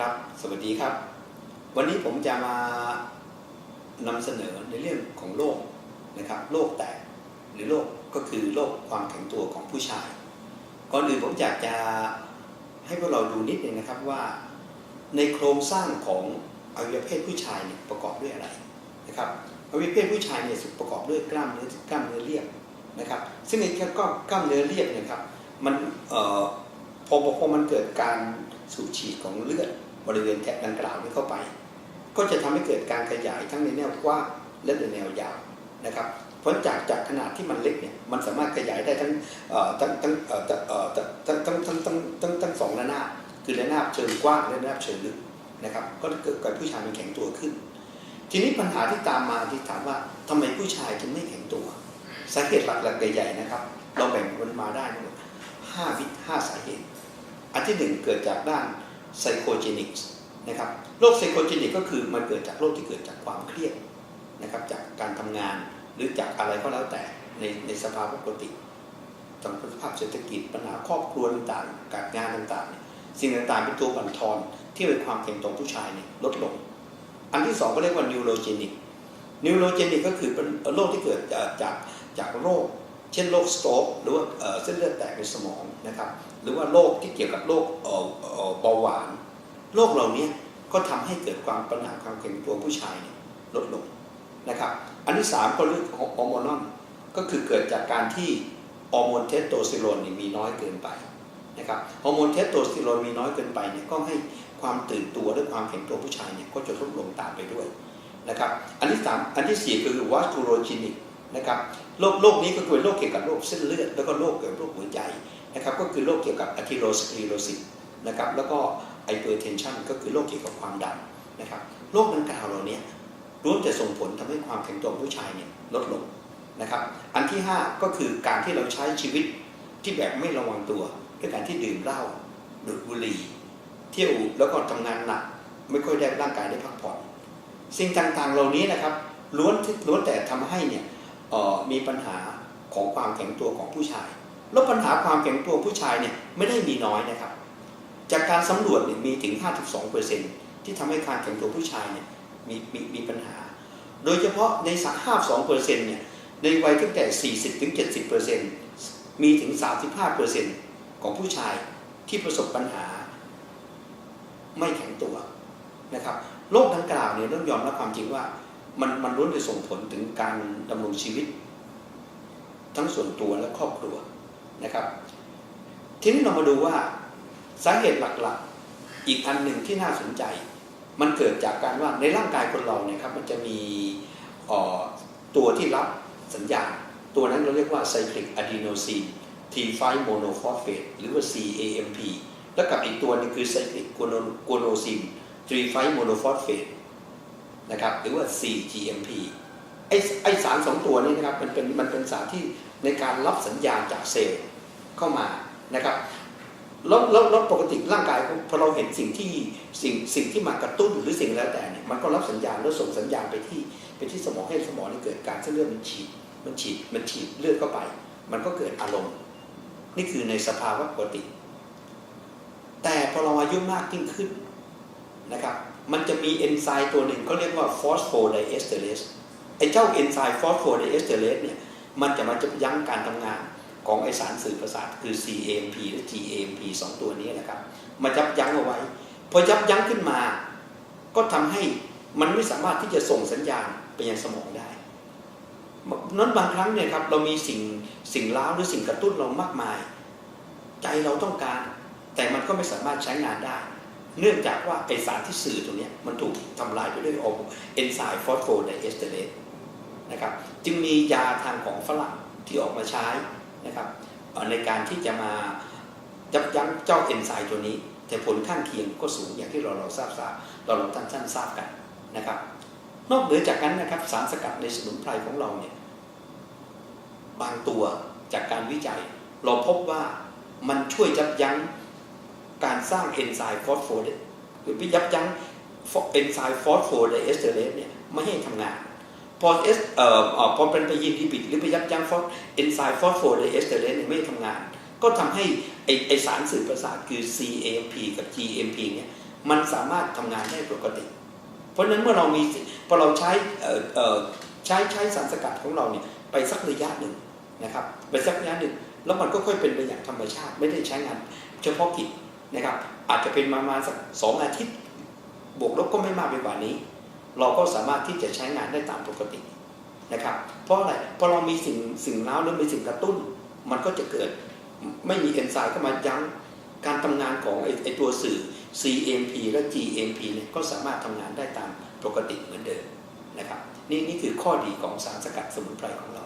ครับ สวัสดีครับ วันนี้ผมจะมานำเสนอในเรื่องของโรคนะครับโรคแตกหรือโรคก็คือโรคความแข็งตัวของผู้ชาย ก่อนอื่นผมอยากจะให้พวกเราดูนิดนึงนะครับว่า ในโครงสร้างของอวัยวะเพศผู้ชายเนี่ยประกอบด้วยอะไรนะครับอวัยวะเพศผู้ชายเนี่ยประกอบด้วยกล้ามเนื้อกล้ามเนื้อเรียบนะครับ ซึ่งไอ้ก็กล้ามเนื้อเรียบเนยครับมันเอ่อพอพอมันเกิดการสูบฉีดของเลือด บริเวณแถบดังกล่าวนี้เข้าไป ก็จะทำให้เกิดการขยายทั้งในแนวกว้างและในแนวยาวนะครับเพราะจากจากขนาดที่มันเล็กเนี่ยมันสามารถขยายได้ทั้งทั้งทั้งทั้งทั้งทั้งทั้งทั้งทั้งสองระนาบคือระนาบเชิงกว้างและระนาบเชิงลึกนะครับ ก็เกิดกับผู้ชายมันแข็งตัวขึ้น ทีนี้ปัญหาที่ตามมาที่ถามว่าทำไมผู้ชายจึงไม่แข็งตัวสาเหตุหลักๆใหญ่ๆนะครับ เราแบ่งมันมาได้ทั้งหมดห้าวิห้าสาเหตุ อันที่หนึ่งเกิดจากด้าน ไซโคเจนิกส์นะครับโรคไซโคเจนิกก็คือมันเกิดจากโรคที่เกิดจากความเครียดนะครับจากการทำงานหรือจากอะไรก็แล้วแต่ในในสภาวะปกติทางสภาพเศรษฐกิจปัญหาครอบครัวต่างๆ การงานต่างๆ สิ่งต่างๆเป็นตัวบั่นทอนที่เป็นความแข็งตัวผู้ชายเนี่ยลดลง อันที่สองก็เรียกว่านิวโรเจนิกนิวโรเจนิกก็คือเป็นโรคที่เกิดจากจากจากโรค เช่นโรคสโตรกหรือว่าเส้นเลือดแตกในสมองนะครับหรือว่าโรคที่เกี่ยวกับโรคเบาหวานโรคเหล่านี้ก็ทำให้เกิดความปัญหาความแข็งตัวผู้ชายยลดลงนะครับอันที่สามก็เรื่องของฮอร์โมนอนก็คือเกิดจากการที่ฮอร์โมนเทสโทสเตอโรนมีน้อยเกินไปนะครับฮอร์โมนเทสโทสเตอโรนมีน้อยเกินไปเนี่ยก็ให้ความตื่นตัวและความแข็งตัวผู้ชายเนี่ยก็จะลดลงตามไปด้วยนะครับอันที่สามอันที่สี่คือวัสคูโรจินิกนะครับ โรคโรคนี้ก็คือโรคเกี่ยวกับโรคเส้นเลือดแล้วก็โรคเกี่ยวกับโรคหัวใจนะครับก็คือโรคเกี่ยวกับอะทิโรสคลีโรซิสนะครับแล้วก็ไอเปอร์เทนชันก็คือโรคเกี่ยวกับความดันนะครับโรคดังกล่าวเหล่านี้ล้วนจะส่งผลทำให้ความแข็งตัวผู้ชายเนี่ยลดลงนะครับอันที่ 5 ก็คือการที่เราใช้ชีวิตที่แบบไม่ระวังตัวด้วยการที่ดื่มเหล้าดูดบุหรี่เที่ยวแล้วก็ทำงานหนักไม่ค่อยได้ร่างกายได้พักผ่อน สิ่งต่างๆเหล่านี้นะครับล้วนล้วนแต่ทำให้เนี่ย มีปัญหาของความแข็งตัวของผู้ชาย แล้วปัญหาความแข็งตัวผู้ชายเนี่ยไม่ได้มีน้อยนะครับ จากการสำรวจเนี่ยมีถึง 52%ที่ทำให้การแข็งตัวผู้ชายเนี่ยมีมีมีปัญหา โดยเฉพาะในสัก52%เนี่ยในวัยตั้งแต่ 40ถึง70%มีถึง 35%ของผู้ชายที่ประสบปัญหาไม่แข็งตัวนะครับโรคดังกล่าวเนี่ยต้องยอมรับความจริงว่า มันมันล้วนจะส่งผลถึงการดำรงชีวิต ทั้งส่วนตัวและครอบครัวนะครับ ทีนี้เรามาดูว่าสาเหตุหลักๆ อีกอันหนึ่งที่น่าสนใจ มันเกิดจากการว่าในร่างกายคนเราเนี่ยครับมันจะมีตัวที่รับสัญญาณ ตัวนั้นเราเรียกว่าไซคลิกอะดีโนซีน T5 m o n o p h o s p h a t หรือว่า CAMP แล้วกับอีกตัวนึงคือไซคลิกโกโนซิน3 5 monophosphate นะครับหรือว่า CGMP ไอไอสารสองตัวนี้นะครับมันเป็นมันเป็นสารที่ในการรับสัญญาณจากเซลล์เข้ามานะครับแล้วแล้วแล้วปกติร่างกายพอเราเห็นสิ่งที่สิ่งสิ่งที่มากระตุ้นหรือสิ่งแล้วแต่เนี่ยมันก็รับสัญญาณแล้วส่งสัญญาณไปที่ไปที่สมองให้สมองนี่เกิดการเส้นเลือดมันฉีดมันฉีดมันฉีดเลือดเข้าไป มันก็เกิดอารมณ์ นี่คือในสภาวะปกติ แต่พอเราอายุมากยิ่งขึ้นนะครับ มันจะมีเอนไซม์ตัวหนึ่งเขาเรียกว่าฟอสโฟไดเอสเตอเรสไอ้เจ้าเอนไซม์ฟอสโฟไดเอสเตอเรสเนี่ยมันจะมาจะยั้งการทำงานของไอสารสื่อประสาทคือ CAMP และ GAMP สองตัวนี้นะครับมายับยั้งเอาไว้ พอยับยั้งขึ้นมา ก็ทำให้มันไม่สามารถที่จะส่งสัญญาณไปยังสมองได้นั้นบางครั้งเนี่ยครับเรามีสิ่งสิ่งล้าวหรือสิ่งกระตุ้นเรามากมาย ใจเราต้องการ แต่มันก็ไม่สามารถใช้งานได้ เนื่องจากว่าไอสารที่สื่อตรงนี้มันถูกทำลายไปด้วยเอนไซม์ฟอสโฟไดเอสเตอเรสนะครับจึงมียาทางของฝรั่งที่ออกมาใช้นะครับในการที่จะมายับยั้งเจ้าเอนไซม์ตัวนี้ แต่ผลข้างเคียงก็สูงอย่างที่เราเราทราบทราบเราเราท่านท่านทราบกันนะครับ นอกเหนือจากนั้นนะครับสารสกัดในสมุนไพรของเราเนี่ยบางตัวจากการวิจัย เราพบว่ามันช่วยยับยั้ง การสร้างเอนไซม์ฟอสโฟเดหรือยับยั้งเอนไซม์ฟอสโฟไดเอสเตอเรสเนี่ยไม่ให้ทำงาน พอเอสเอ่อพอเป็นไปยินดีบิดหรือไปยับยั้งฟอสเอนไซม์ฟอสโฟไดเอสเตอเรสเนี่ยไม่ทำงาน ก็ทำให้ไอไอสารสื่อประสาทคือ CAMP กับ GMP เนี่ยมันสามารถทำงานได้ปกติ เพราะฉะนั้นเมื่อเรามีพอเราใช้เอ่อเอ่อใช้ใช้สารสกัดของเราเนี่ยไปสักระยะหนึ่งนะครับไปสักระยะหนึ่งแล้วมันก็ค่อยเป็นไปอย่างธรรมชาติ ไม่ได้ใช้งานเฉพาะกิจ นะครับ อาจจะเป็นประมาณสักสองอาทิตย์ บวกลบก็ไม่มากไปกว่านี้ เราก็สามารถที่จะใช้งานได้ตามปกตินะครับ เพราะอะไรเพราะเรามีสิ่งสิ่งเล้าหรือมีสิ่งกระตุ้น มันก็จะเกิดไม่มีเอนไซม์เข้ามายั้งการทำงานของไอไอตัวสื่อ CMP และ GMP เนี่ยก็สามารถทำงานได้ตามปกติเหมือนเดิมนะครับ นี่นี่คือข้อดีของสารสกัดสมุนไพรของเรา